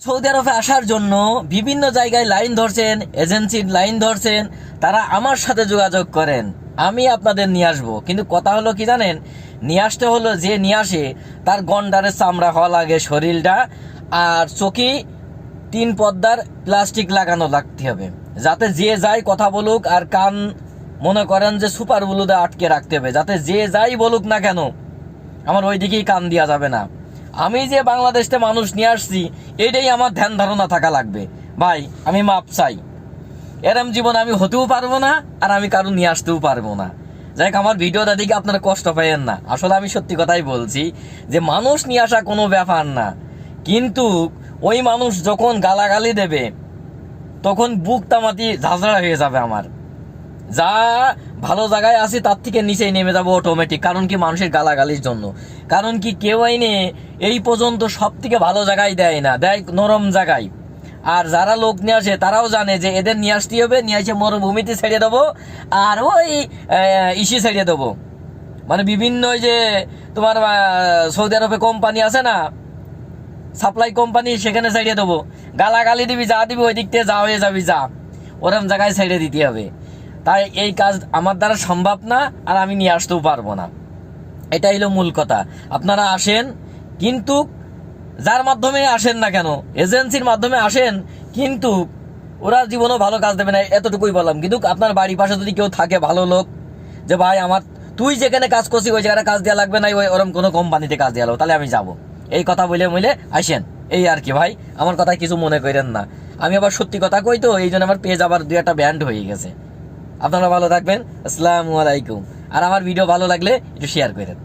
Saudi আরবে আসার জন্য বিভিন্ন জায়গায় লাইন ধরছেন, এজেন্সির লাইন ধরছেন, তারা আমার সাথে যোগাযোগ করেন। আমি আপনাদের নিয়ে আসব। কিন্তু কথা হলো কি জানেন? নিয়ে আসতে হলো যে নিয়ে আসে, তার গন্ডারের চামড়া হওয়া লাগে শরীরটা, আর চোখে তিন পদ্মার প্লাস্টিক লাগানো লাগতে হবে। যাতে যে যায় কথা বলুক আর কান মনে করেন যে সুপার বুলুদে আটকে রাখতে হবে। যাতে যে যাই বলুক না কেন, আমার ওই দিকেই কান দেওয়া যাবে না। আমি যে বাংলাদেশে মানুষ নিয়ে আসছি, এটাই আমার ধ্যান ধারণা থাকা লাগবে। ভাই, আমি মাপ চাই। এরম জীবন আমি হতেও পারব না, আর আমি কারও নিয়ে আসতেও পারব না। যাই আমার ভিডিওটা দিকে আপনারা কষ্ট পাইয়েন না। আসলে আমি সত্যি কথাই বলছি যে মানুষ নিয়ে আসা কোনো ব্যাপার না। কিন্তু ওই মানুষ যখন গালাগালি দেবে, তখন বুক তামাতি ঝাঁঝরা হয়ে যাবে আমার। যা ভালো জায়গায় আছি, তার থেকে নিচে নেমে যাব অটোমেটিক কারণ কি মানুষের গালাগালির জন্য। কারণ কি কেউ আইনে এই পর্যন্ত সব থেকে ভালো জায়গায় দেয় না, দেয় নরম জায়গায়। আর যারা লোক নিয়ে আসে, তারাও জানে যে এদের নিয়ে আসতে হবে, নিয়ে এসে মরুভূমিতে ছেড়ে দেবো, আর ওই ইসি ছেড়ে দেবো। মানে বিভিন্ন যে তোমার সৌদি আরবে কোম্পানি আছে না সাপ্লাই কোম্পানি সেখানে ছেড়ে দেবো। গালাগালি দিবি, যা দিবি, ওই দিক থেকে যা হয়ে যাবি, যা। ওরম জায়গায় ছেড়ে দিতে হবে। তাই এই কাজ আমার দ্বারা সম্ভব না আর আমি নিয়ে আসতেও পারব না। এটাই হলো মূল কথা। আপনারা আসেন, কিন্তু যার মাধ্যমে আসেন না কেন, এজেন্সির মাধ্যমে আসেন, কিন্তু ওরা জীবনও ভালো কাজ দেবে না, এতটুকুই বললাম। কিন্তু আপনার বাড়ির পাশে যদি কেউ থাকে ভালো লোক, যে ভাই আমার, তুই যেখানে কাজ করছিস, ওই জায়গায় কাজ দেওয়া লাগবে না, ওই ওরম কোনো কোম্পানিতে কাজ দেওয়া লাগবে, তাহলে আমি যাব। এই কথা বলে বলে আসেন। এই আর কি ভাই, আমার কথায় কিছু মনে করেন না। আমি আবার সত্যি কথা কই তো, এই জন্য আমার পেজ আবার দুই একটা ব্যান্ড হয়ে গেছে। আপনারা ভালো থাকবেন। আসসালামু আলাইকুম। আর আমার ভিডিও ভালো লাগলে একটু শেয়ার করে করেন